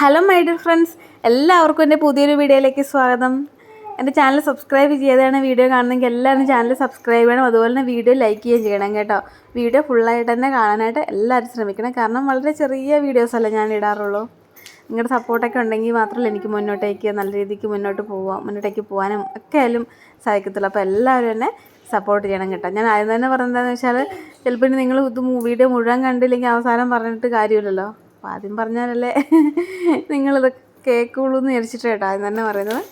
Hello my dear friends എല്ലാവർക്കും എന്റെ പുതിയൊരു വീഡിയോയിലേക്ക് സ്വാഗതം. എന്റെ ചാനൽ സബ്സ്ക്രൈബ് ചെയ്യാതെയാണ് വീഡിയോ കാണുന്നെങ്കിൽ എല്ലാവരും ചാനൽ സബ്സ്ക്രൈബ് ചെയ്യണം. അതുപോലെ തന്നെ വീഡിയോ ലൈക്ക് ചെയ്യുകയും ചെയ്യണം കേട്ടോ. വീഡിയോ ഫുള്ളായിട്ട് തന്നെ കാണാനായിട്ട് എല്ലാവരും ശ്രമിക്കണം. കാരണം വളരെ ചെറിയ വീഡിയോസ് അല്ലേ ഞാൻ ഇടാറുള്ളൂ. നിങ്ങളുടെ സപ്പോർട്ടൊക്കെ ഉണ്ടെങ്കിൽ മാത്രമല്ല എനിക്ക് മുന്നോട്ടേക്ക് നല്ല രീതിക്ക് മുന്നോട്ട് പോവാം മുന്നോട്ടേക്ക് പോകാനും ഒക്കെ ആയാലും സാധിക്കത്തുള്ളൂ. അപ്പോൾ എല്ലാവരും എന്നെ സപ്പോർട്ട് ചെയ്യണം കേട്ടോ. ഞാൻ ആദ്യം തന്നെ പറഞ്ഞതെന്ന് വെച്ചാൽ ചിലപ്പോൾ നിങ്ങൾ ഇത് വീഡിയോ മുഴുവൻ കണ്ടില്ലെങ്കിൽ അവസാനം പറഞ്ഞിട്ട് കാര്യമില്ലല്ലോ. അപ്പോൾ ആദ്യം പറഞ്ഞാലല്ലേ നിങ്ങളിത് കേൾക്കുള്ളൂ എന്ന് വിചാരിച്ചിട്ട് കേട്ടോ ആദ്യം തന്നെ പറയുന്നത്.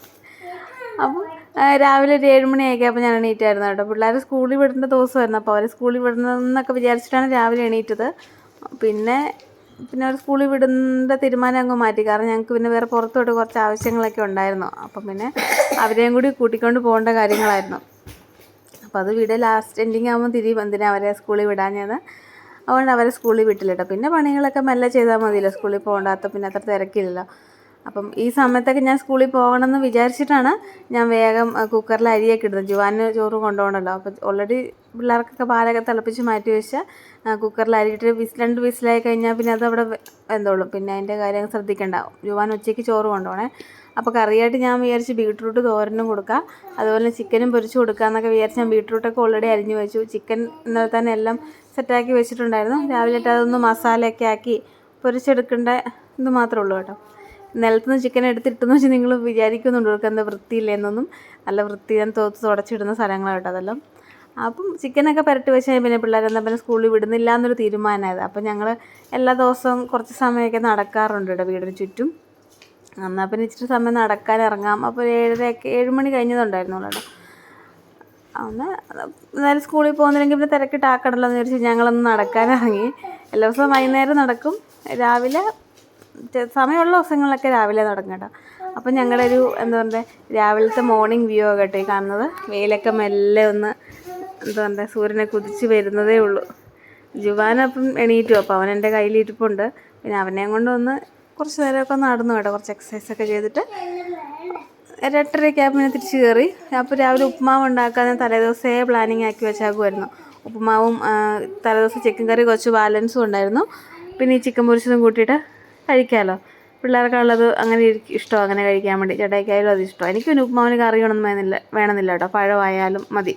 അപ്പം ആ, രാവിലെ ഒരു ഏഴ് മണിയൊക്കെ അപ്പോൾ ഞാൻ എണീറ്റായിരുന്നു കേട്ടോ. പിള്ളേർ സ്കൂളിൽ വിടേണ്ട ദിവസമായിരുന്നു. അപ്പോൾ അവർ സ്കൂളിൽ വിടണമെന്നൊക്കെ വിചാരിച്ചിട്ടാണ് രാവിലെ എണീറ്റത്. പിന്നെ പിന്നെ അവർ സ്കൂളിൽ വിടുന്ന തീരുമാനം അങ്ങ് മാറ്റി. കാരണം ഞങ്ങൾക്ക് പിന്നെ വേറെ പുറത്തോട്ട് കുറച്ച് ആവശ്യങ്ങളൊക്കെ ഉണ്ടായിരുന്നു. അപ്പം പിന്നെ അവരെയും കൂടി കൂട്ടിക്കൊണ്ട് പോകേണ്ട കാര്യങ്ങളായിരുന്നു. അപ്പോൾ അത് വീട് ലാസ്റ്റ് എൻഡിങ് ആകുമ്പോൾ തിരി എന്തിനാ അവരെ സ്കൂളിൽ വിടാഞ്ഞത് അതുകൊണ്ട് അവരെ സ്കൂളിൽ വിട്ടില്ല കേട്ടോ പിന്നെ പണികളൊക്കെ മെല്ലെ ചെയ്താൽ മതിയല്ലോ. സ്കൂളിൽ പോകണ്ടാത്ത പിന്നെ അത്ര തിരക്കില്ലല്ലോ. അപ്പം ഈ സമയത്തൊക്കെ ഞാൻ സ്കൂളിൽ പോകണമെന്ന് വിചാരിച്ചിട്ടാണ് ഞാൻ വേഗം കുക്കറിൽ അരിയൊക്കെ ഇടുന്നത്. ജുവാന് ചോറ് കൊണ്ടുപോകണമല്ലോ. അപ്പോൾ ഓൾറെഡി പിള്ളേർക്കൊക്കെ പാലൊക്കെ തിളപ്പിച്ച് മാറ്റി വെച്ചാൽ കുക്കറിൽ അരിയിട്ട് വിസ് രണ്ട് വിസിലായി കഴിഞ്ഞാൽ പിന്നെ അതവിടെ എന്തോളും പിന്നെ അതിന്റെ കാര്യം ശ്രദ്ധിക്കേണ്ട. ജുവാൻ ഉച്ചയ്ക്ക് ചോറ് കൊണ്ടുപോകണേ. അപ്പോൾ കറിയായിട്ട് ഞാൻ വിചാരിച്ച് ബീട്രൂട്ട് തോരനും കൊടുക്കാം. അതുപോലെ ചിക്കനും പൊരിച്ച് കൊടുക്കുക എന്നൊക്കെ വിചാരിച്ച് ഞാൻ ബീട്രൂട്ടൊക്കെ ഓൾറെഡി അരിഞ്ഞു വെച്ചു. ചിക്കൻ ഇന്നലെ തന്നെ എല്ലാം സെറ്റാക്കി വെച്ചിട്ടുണ്ടായിരുന്നു. രാവിലെ അതൊന്ന് മസാലയൊക്കെ ആക്കി പൊരിച്ചെടുക്കേണ്ട ഇത് മാത്രമേ ഉള്ളൂ കേട്ടോ. നിലത്തുനിന്ന് ചിക്കൻ എടുത്തിട്ടെന്ന് വെച്ചാൽ നിങ്ങൾ വിചാരിക്കുന്നുണ്ട് എന്താ വൃത്തിയില്ല എന്നൊന്നും. നല്ല വൃത്തി ഞാൻ തോത്ത് തുടച്ചിടുന്ന സ്ഥലങ്ങളാണ് കേട്ടോ അതെല്ലാം. അപ്പം ചിക്കനൊക്കെ പുരട്ടി വെച്ച് പിന്നെ പിള്ളേരെന്താ പിന്നെ സ്കൂളിൽ വിടുന്നില്ല എന്നൊരു തീരുമാനമായത്. അപ്പം ഞങ്ങൾ എല്ലാ ദിവസവും കുറച്ച് സമയമൊക്കെ നടക്കാറുണ്ട് കേട്ടോ വീടിന് ചുറ്റും. എന്നാൽ പിന്നെ ഇച്ചിരി സമയം നടക്കാൻ ഇറങ്ങാം. അപ്പോൾ ഒരു ഏഴരയൊക്കെ ഏഴ് മണി കഴിഞ്ഞതുണ്ടായിരുന്നുള്ളൂ അന്ന് എന്തായാലും സ്കൂളിൽ പോകുന്നില്ലെങ്കിൽ പിന്നെ തിരക്കിട്ടാക്കണമല്ലോ എന്ന് വിചാരിച്ച് ഞങ്ങളൊന്ന് നടക്കാൻ ഇറങ്ങി. എല്ലാ ദിവസവും വൈകുന്നേരം നടക്കും. രാവിലെ സമയമുള്ള ദിവസങ്ങളിലൊക്കെ രാവിലെ നടക്കും കേട്ടോ. അപ്പം ഞങ്ങളുടെ ഒരു എന്താ പറയുക രാവിലത്തെ മോർണിംഗ് വ്യൂ ഒക്കെ കേട്ടോ ഈ കാണുന്നത്. വെയിലൊക്കെ മെല്ലെ ഒന്ന് എന്താ പറയുക സൂര്യനെ കുതിച്ച് വരുന്നതേ ഉള്ളൂ. ജുവാനപ്പം എണീറ്റു. അപ്പോൾ അവൻ എന്റെ കയ്യിലിരിപ്പുണ്ട്. പിന്നെ അവനെയും കൊണ്ട് ഒന്ന് കുറച്ച് നേരമൊക്കെ നടന്നു കേട്ടോ. കുറച്ച് എക്സസൈസ് ഒക്കെ ചെയ്തിട്ട് എട്ടരയ്ക്ക് ആകുമ്പോൾ പിന്നെ തിരിച്ച് കയറി അപ്പോൾ രാവിലെ ഉപ്പുമാവ് ഉണ്ടാക്കാൻ തലേദിവസേ പ്ലാനിങ് ആക്കി വെച്ചാക്കുമായിരുന്നു ഉപ്പുമാവും തലേദിവസം ചിക്കൻ കറി കുറച്ച് ബാലൻസും ഉണ്ടായിരുന്നു. പിന്നെ ഈ ചിക്കൻ പൊരിച്ചതും കൂട്ടിയിട്ട് കഴിക്കാമല്ലോ പിള്ളേർക്കുള്ളത് അങ്ങനെ ഇഷ്ടം അങ്ങനെ കഴിക്കാൻ വേണ്ടി. ചേട്ടായിക്കായാലും അത് ഇഷ്ടം. എനിക്ക് പിന്നെ ഉപ്പുമാവിന് കറി വേണമെന്ന് വേണമെന്നില്ല വേണമെന്നില്ല കേട്ടോ. പഴമായാലും മതി.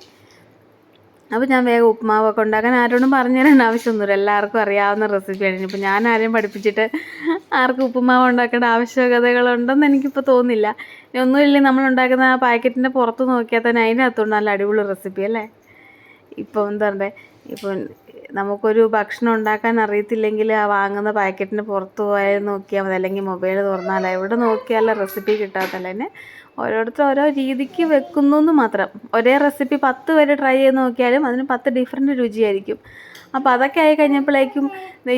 അപ്പോൾ ഞാൻ വേഗം ഉപ്പുമാവൊക്കെ ഉണ്ടാക്കാൻ ആരോടും പറഞ്ഞു തരേണ്ട ആവശ്യമൊന്നുമില്ല. എല്ലാവർക്കും അറിയാവുന്ന റെസിപ്പിയാണ് ഇനിയിപ്പോൾ ഞാൻ ആരെയും പഠിപ്പിച്ചിട്ട് ആർക്കും ഉപ്പുമാവ് ഉണ്ടാക്കേണ്ട ആവശ്യകതകളുണ്ടെന്ന് എനിക്കിപ്പോൾ തോന്നുന്നില്ല ഒന്നുമില്ല നമ്മൾ ഉണ്ടാക്കുന്ന ആ പാക്കറ്റിന്റെ പുറത്ത് നോക്കിയാൽ തന്നെ അതിനകത്തുണ്ട് നല്ല അടിപൊളി റെസിപ്പി അല്ലേ? ഇപ്പോൾ എന്താ പറയുക ഇപ്പോൾ നമുക്കൊരു ഭക്ഷണം ഉണ്ടാക്കാൻ അറിയത്തില്ലെങ്കിൽ ആ വാങ്ങുന്ന പാക്കറ്റിന് പുറത്ത് പോയാൽ നോക്കിയാൽ മതി. അല്ലെങ്കിൽ മൊബൈൽ തുറന്നാൽ എവിടെ നോക്കിയാലും റെസിപ്പി കിട്ടാത്തല്ലേ? ഓരോരുത്തർ ഓരോ രീതിക്ക് വെക്കുന്നു എന്ന് മാത്രം. ഒരേ റെസിപ്പി പത്ത് പേര് ട്രൈ ചെയ്ത് നോക്കിയാലും അതിന് പത്ത് ഡിഫറെന്റ് രുചിയായിരിക്കും. അപ്പോൾ അതൊക്കെ ആയി കഴിഞ്ഞപ്പോഴേക്കും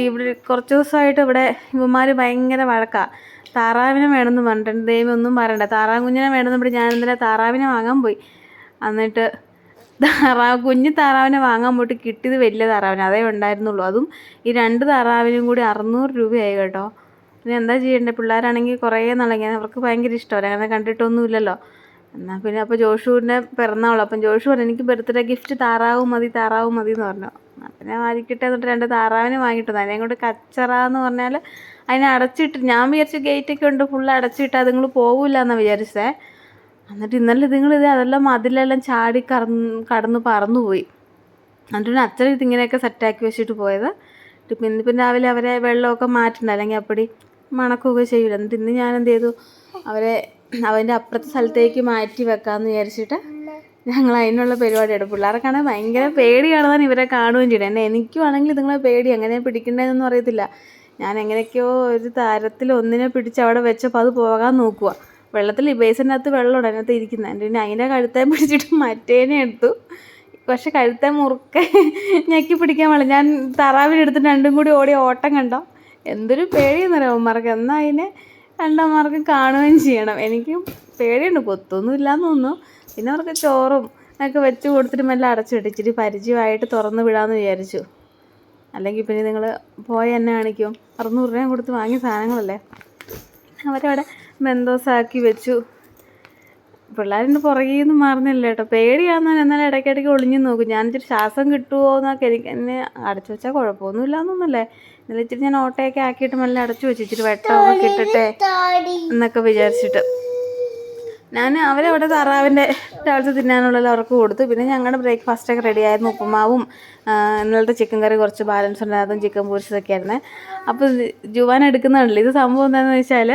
ഇവിടെ കുറച്ച് ദിവസമായിട്ട് ഇവിടെ ഇവന്മാർ ഭയങ്കര വഴക്കാണ് താറാവിനെ വേണമെന്ന് പറഞ്ഞിട്ടുണ്ട്. ദൈവം ഒന്നും പറയണ്ട. താറാവ് കുഞ്ഞിനെ വേണമെന്ന് ഇവിടെ ഞാൻ ഇന്നലെ താറാവിനെ വാങ്ങാൻ പോയി. എന്നിട്ട് താറാവ് കുഞ്ഞ് താറാവിനെ വാങ്ങാൻ പോയിട്ട് കിട്ടിയത് വലിയ താറാവിനെ. അതേ ഉണ്ടായിരുന്നുള്ളൂ. അതും ഈ രണ്ട് താറാവിനും കൂടി അറുന്നൂറ് രൂപയായി കേട്ടോ. പിന്നെ എന്താ ചെയ്യേണ്ടത് പിള്ളേരാണെങ്കിൽ കുറേ നാളെങ്കിൽ അവർക്ക് ഭയങ്കര ഇഷ്ടമല്ല? അങ്ങനെ കണ്ടിട്ടൊന്നുമില്ലല്ലോ. എന്നാൽ പിന്നെ അപ്പോൾ ജോഷുവിന്റെ പിറന്നാളോ. അപ്പം ജോഷു പറഞ്ഞു എനിക്ക് ബർത്ത്ഡേ ഗിഫ്റ്റ് താറാവും മതി താറാവും മതി എന്ന് പറഞ്ഞു. പിന്നെ വാങ്ങിക്കട്ടെ എന്നിട്ട് രണ്ട് താറാവിനെ വാങ്ങിട്ടു അതിനെ കൊണ്ട് കച്ചറ എന്ന് പറഞ്ഞാൽ അതിനെ അടച്ചിട്ട് ഞാൻ വിചാരിച്ച ഗേറ്റൊക്കെ ഉണ്ട്. ഫുൾ അടച്ചിട്ട് അതുങ്ങൾ പോകില്ല എന്നാണ് വിചാരിച്ചേ. എന്നിട്ട് ഇന്നലെ ഇതുങ്ങൾ ഇത് അതെല്ലാം മതിലെല്ലാം ചാടി കറന്ന് കടന്ന് പറന്നുപോയി. എന്നിട്ട് അച്ഛൻ ഇതിങ്ങനെയൊക്കെ സെറ്റാക്കി വെച്ചിട്ട് പോയത്. പിന്നെ പിന്നെ രാവിലെ അവരെ വെള്ളമൊക്കെ മാറ്റണ്ട? അല്ലെങ്കിൽ അപ്പടി മണക്കുകയൊക്കെ ചെയ്യില്ല എന്നിട്ട് ഇന്ന് ഞാൻ എന്ത് ചെയ്തു അവരെ അവന്റെ അപ്പുറത്തെ സ്ഥലത്തേക്ക് മാറ്റി വെക്കാമെന്ന് വിചാരിച്ചിട്ട് ഞങ്ങൾ അതിനുള്ള പരിപാടിയാണ് പിള്ളേർക്കാണെങ്കിൽ ഭയങ്കര പേടിയാണെന്നാണ് ഇവരെ കാണുകയും ചെയ്യണം എന്നെ എനിക്കുവാണെങ്കിൽ നിങ്ങളെ പേടി. എങ്ങനെ പിടിക്കേണ്ടതെന്നൊന്നും അറിയത്തില്ല. ഞാൻ എങ്ങനെയൊക്കെയോ ഒരു താരത്തിൽ ഒന്നിനെ പിടിച്ച് അവിടെ വെച്ചപ്പോൾ അത് പോകാൻ നോക്കുക വെള്ളത്തിൽ ബേസിനകത്ത് വെള്ളമുണ്ട് അതിനകത്ത് ഇരിക്കുന്നത് എന്റെ പിന്നെ അതിന്റെ കഴുത്തെ പിടിച്ചിട്ട് മറ്റേനെ എടുത്തു. പക്ഷെ കഴുത്തെ മുറുക്കെ ഞെക്കി പിടിക്കാൻ വേണം ഞാൻ താറാവിനെടുത്ത് രണ്ടും കൂടി ഓടി ഓട്ടം കണ്ടോ? എന്തൊരു പേടിയെന്നറിയാം? അവന്മാർക്ക് എന്നാൽ അതിനെ രണ്ടമ്മമാർക്കും കാണുകയും ചെയ്യണം. എനിക്ക് പേടിയുണ്ട്. കൊത്തൊന്നും ഇല്ലാന്ന് തോന്നുന്നു. പിന്നെ അവർക്ക് ചോറും ഒക്കെ വെച്ച് കൊടുത്തിട്ട് മെല്ലെ അടച്ചിട്ട് ഇച്ചിരി പരിചയമായിട്ട് തുറന്ന് വിടാമെന്ന് വിചാരിച്ചു. അല്ലെങ്കിൽ പിന്നെ നിങ്ങൾ പോയി എന്നെ കാണിക്കും. അറുന്നൂറ് രൂപയും കൊടുത്ത് വാങ്ങിയ സാധനങ്ങളല്ലേ? അവരവിടെ മെന്തോസാക്കി വെച്ചു. പിള്ളേരിന്റെ പുറകിൽ നിന്ന് മാറുന്നില്ല കേട്ടോ. പേടിയാന്ന് എന്നാലും ഇടയ്ക്കിടയ്ക്ക് ഒളിഞ്ഞു നോക്കും. ഞാൻ ശ്വാസം കിട്ടുമോ എന്നൊക്കെ എനിക്ക് എന്നെ അടച്ചു വെച്ചാൽ കുഴപ്പമൊന്നുമില്ല എന്നൊന്നുമല്ലേ എന്നിട്ട് ഇച്ചിരി ഞാൻ ഓട്ടയൊക്കെ ആക്കിയിട്ട് മെല്ലെ അടച്ചു വെച്ചു ഇച്ചിരി വെട്ടമൊക്കെ കിട്ടട്ടെ എന്നൊക്കെ വിചാരിച്ചിട്ട്. ഞാൻ അവരവിടെ താറാവിന്റെ രാവിലത്തെ തിന്നാനുള്ള അവർക്ക് കൊടുത്തു. പിന്നെ ഞങ്ങളുടെ ബ്രേക്ക്ഫാസ്റ്റൊക്കെ റെഡി ആയിരുന്നു. ഉപ്പുമാവും ഇന്നലത്തെ ചിക്കൻ കറി കുറച്ച് ബാലൻസ് ഉണ്ടായിരുന്നു ചിക്കൻ പൊരിച്ചതൊക്കെ ആയിരുന്നു. അപ്പോൾ ജുവാൻ എടുക്കുന്നതാണല്ലോ. ഇത് സംഭവം എന്താണെന്ന് വെച്ചാൽ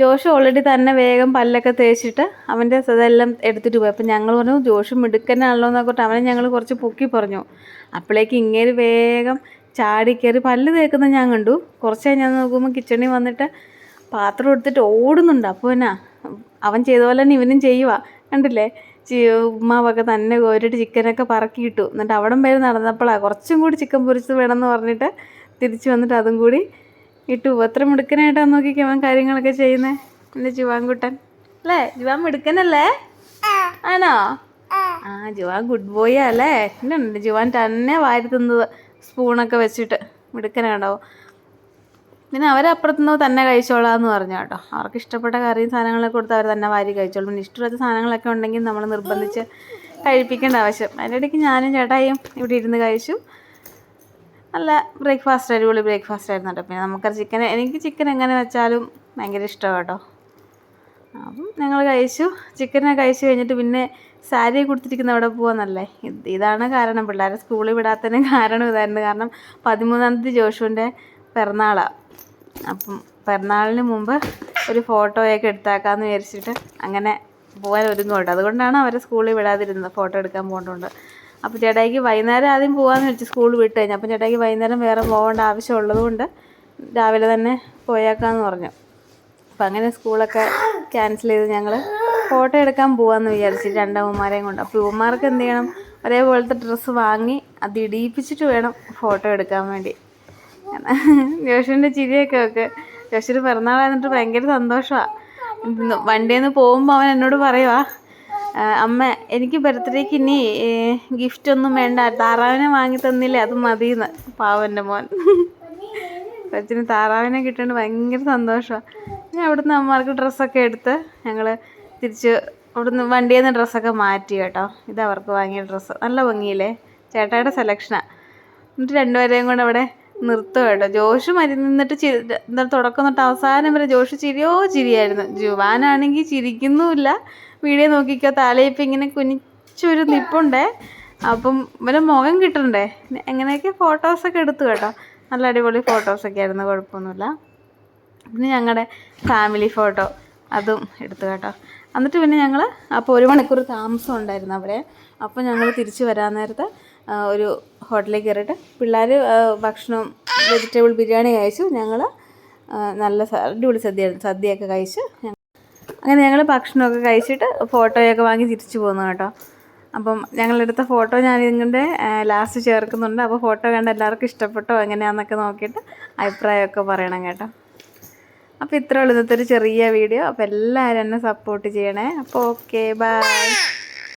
ജോഷ് ഓൾറെഡി തന്നെ വേഗം പല്ലൊക്കെ തേച്ചിട്ട് അവന്റെ ഇതെല്ലാം എടുത്തിട്ട് പോയി. അപ്പം ഞങ്ങൾ പറഞ്ഞു ജോഷ് മിടുക്കനാണല്ലോ എന്നൊക്കെ അവനെ ഞങ്ങൾ കുറച്ച് പൊക്കി പറഞ്ഞു. അപ്പോഴേക്ക് ഇങ്ങനെ വേഗം ചാടി കയറി പല്ല് തേക്കുന്നത് ഞാൻ കണ്ടു. കുറച്ച് കഴിഞ്ഞാൽ നോക്കുമ്പോൾ കിച്ചണിൽ വന്നിട്ട് പാത്രം എടുത്തിട്ട് ഓടുന്നുണ്ട്. അപ്പോൾ എന്നാ അവൻ ചെയ്ത പോലെ തന്നെ ഇവനും ചെയ്യുക കണ്ടില്ലേ? ഉമ്മാവൊക്കെ തന്നെ കോരിട്ട് ചിക്കനൊക്കെ പറക്കിയിട്ടു. എന്നിട്ട് അവിടം വരെ നടന്നപ്പോഴാണ് കുറച്ചും കൂടി ചിക്കൻ പൊരിച്ചത് വേണമെന്ന് പറഞ്ഞിട്ട് തിരിച്ചു വന്നിട്ട് അതും കൂടി ഇട്ടു. എത്ര മിടുക്കനായിട്ടാണ് നോക്കിക്കോ അവൻ കാര്യങ്ങളൊക്കെ ചെയ്യുന്നത് എന്റെ ജുവാൻകുട്ടൻ. അല്ലേ? ജുവാൻ മിടുക്കനല്ലേ? ആണോ? ആ ജുവാൻ ഗുഡ് ബോയ് അല്ലേ? ഉണ്ട് ജുവാൻ തന്നെ വാരി തിന്നത്. സ്പൂണൊക്കെ വെച്ചിട്ട് മിടുക്കനാണ്ടാവും പിന്നെ അവരപ്പുറത്തുനിന്ന് തന്നെ കഴിച്ചോളാന്ന് പറഞ്ഞു കേട്ടോ. അവർക്ക് ഇഷ്ടപ്പെട്ട കറിയും സാധനങ്ങളൊക്കെ കൊടുത്ത് അവർ തന്നെ വാരി കഴിച്ചോളും. പിന്നെ ഇഷ്ടമില്ലാത്ത സാധനങ്ങളൊക്കെ ഉണ്ടെങ്കിൽ നമ്മൾ നിർബന്ധിച്ച് കഴിപ്പിക്കേണ്ട ആവശ്യം. അതിന്റെ ഇടയ്ക്ക് ഞാനും ചേട്ടായും ഇവിടെ ഇരുന്ന് കഴിച്ചു. നല്ല ബ്രേക്ക്ഫാസ്റ്റ് അടിപൊളി ബ്രേക്ക്ഫാസ്റ്റ് ആയിരുന്നു കേട്ടോ. പിന്നെ നമുക്കത് ചിക്കൻ എനിക്ക് ചിക്കൻ എങ്ങനെ വെച്ചാലും ഭയങ്കര ഇഷ്ടമാണ് കേട്ടോ. അപ്പം ഞങ്ങൾ കഴിച്ചു. ചിക്കനെ കഴിച്ചു കഴിഞ്ഞിട്ട് പിന്നെ സാരി കൊടുത്തിരിക്കുന്ന അവിടെ പോകാന്നല്ലേ ഇത് ഇതാണ് കാരണം. പിള്ളേരെ സ്കൂളിൽ വിടാത്തതിന് കാരണം ഇതായിരുന്നു. കാരണം പതിമൂന്നാം തീയതി ജോഷുവിന്റെ പിറന്നാളാണ് അപ്പം പിറന്നാളിന് മുമ്പ് ഒരു ഫോട്ടോയൊക്കെ എടുത്താക്കാമെന്ന് വിചാരിച്ചിട്ട് അങ്ങനെ പോകാൻ ഒരുങ്ങോട്ട് അതുകൊണ്ടാണ് അവരെ സ്കൂളിൽ വിടാതിരുന്നത് ഫോട്ടോ എടുക്കാൻ പോകേണ്ടതുകൊണ്ട്. അപ്പോൾ ചേട്ടായിക്ക് വൈകുന്നേരം ആദ്യം പോകാമെന്ന് വെച്ച് സ്കൂൾ വിട്ട് കഴിഞ്ഞു. അപ്പം ചേട്ടായിക്ക് വൈകുന്നേരം വേറെ പോകേണ്ട ആവശ്യമുള്ളതുകൊണ്ട് രാവിലെ തന്നെ പോയേക്കാമെന്ന് പറഞ്ഞു. അപ്പം അങ്ങനെ സ്കൂളൊക്കെ ക്യാൻസൽ ചെയ്ത് ഞങ്ങൾ ഫോട്ടോ എടുക്കാൻ പോവാന്ന് വിചാരിച്ചു രണ്ടമ്മമാരെയും കൊണ്ട്. അപ്പോൾ ഇവന്മാർക്ക് എന്ത് ചെയ്യണം? ഒരേപോലത്തെ ഡ്രസ്സ് വാങ്ങി അത് ഇടിയിപ്പിച്ചിട്ട് വേണം ഫോട്ടോ എടുക്കാൻ വേണ്ടി. ജോഷുവിന്റെ ചിരിയൊക്കെ ഒക്കെ. ജോഷിന് പിറന്നാളായിരുന്നിട്ട് ഭയങ്കര സന്തോഷമാണ് വണ്ടിയിൽ നിന്ന് പോകുമ്പോൾ അവൻ എന്നോട് പറയുവാ അമ്മ എനിക്ക് ബർത്ത്ഡേക്ക് ഇനി ഗിഫ്റ്റ് ഒന്നും വേണ്ട. താറാവിനെ വാങ്ങി തന്നില്ലേ അത് മതിയെന്ന് പാവന്റെ മോൻ. കൊച്ചിന് താറാവിനെ കിട്ടുന്നത് ഭയങ്കര സന്തോഷമാണ് ഞാൻ അവിടുന്ന് അമ്മമാർക്ക് ഡ്രസ്സൊക്കെ എടുത്ത് ഞങ്ങൾ തിരിച്ച് അവിടുന്ന് വണ്ടിയിൽ നിന്ന് ഡ്രസ്സൊക്കെ മാറ്റി കേട്ടോ. ഇത് അവർക്ക് വാങ്ങിയ ഡ്രസ്സ്. നല്ല ഭംഗിയില്ലേ? ചേട്ടായുടെ സെലക്ഷനാണ് എന്നിട്ട് രണ്ടുപേരെയും കൂടെ അവിടെ നിർത്തുക കേട്ടോ. ജോഷ് മരി നിന്നിട്ട് ചിരി തുടക്കം തൊട്ട് അവസാനം വരെ ജോഷ് ചിരിയോ ചിരിയായിരുന്നു. ജുവാനാണെങ്കിൽ ചിരിക്കുന്നുമില്ല. വീഡിയോ നോക്കിക്കോ തലയിപ്പം ഇങ്ങനെ കുനിച്ചൊരു നിപ്പുണ്ടേ. അപ്പം ഇവരെ മുഖം കിട്ടണ്ടേ? എങ്ങനെയൊക്കെ ഫോട്ടോസൊക്കെ എടുത്തു കേട്ടോ. നല്ല അടിപൊളി ഫോട്ടോസൊക്കെ ആയിരുന്നു കുഴപ്പമൊന്നുമില്ല. പിന്നെ ഞങ്ങളുടെ ഫാമിലി ഫോട്ടോ അതും എടുത്തു കേട്ടോ. എന്നിട്ട് പിന്നെ ഞങ്ങൾ അപ്പോൾ ഒരു മണിക്കൂർ താമസം ഉണ്ടായിരുന്നു അവിടെ. അപ്പോൾ ഞങ്ങൾ തിരിച്ചു വരാൻ നേരത്തെ ഒരു ഹോട്ടലിൽ കയറിയിട്ട് പിള്ളേർ ഭക്ഷണം വെജിറ്റബിൾ ബിരിയാണി കഴിച്ചു. ഞങ്ങൾ നല്ല അടിപൊളി സദ്യ സദ്യയൊക്കെ കഴിച്ച് അങ്ങനെ ഞങ്ങൾ ഭക്ഷണമൊക്കെ കഴിച്ചിട്ട് ഫോട്ടോയൊക്കെ വാങ്ങി തിരിച്ചു പോന്നു കേട്ടോ. അപ്പം ഞങ്ങളെടുത്ത ഫോട്ടോ ഞാൻ ഇതിന്റെ ലാസ്റ്റ് ചേർക്കുന്നുണ്ട്. അപ്പോൾ ഫോട്ടോ കണ്ട് എല്ലാവർക്കും ഇഷ്ടപ്പെട്ടോ എങ്ങനെയാണെന്നൊക്കെ നോക്കിയിട്ട് അഭിപ്രായമൊക്കെ പറയണം കേട്ടോ. അപ്പോൾ ഇത്രയുള്ളൂ ഇന്നത്തെ ഒരു ചെറിയ വീഡിയോ. അപ്പോൾ എല്ലാവരും എന്നെ സപ്പോർട്ട് ചെയ്യണേ. അപ്പോൾ ഓക്കെ ബൈ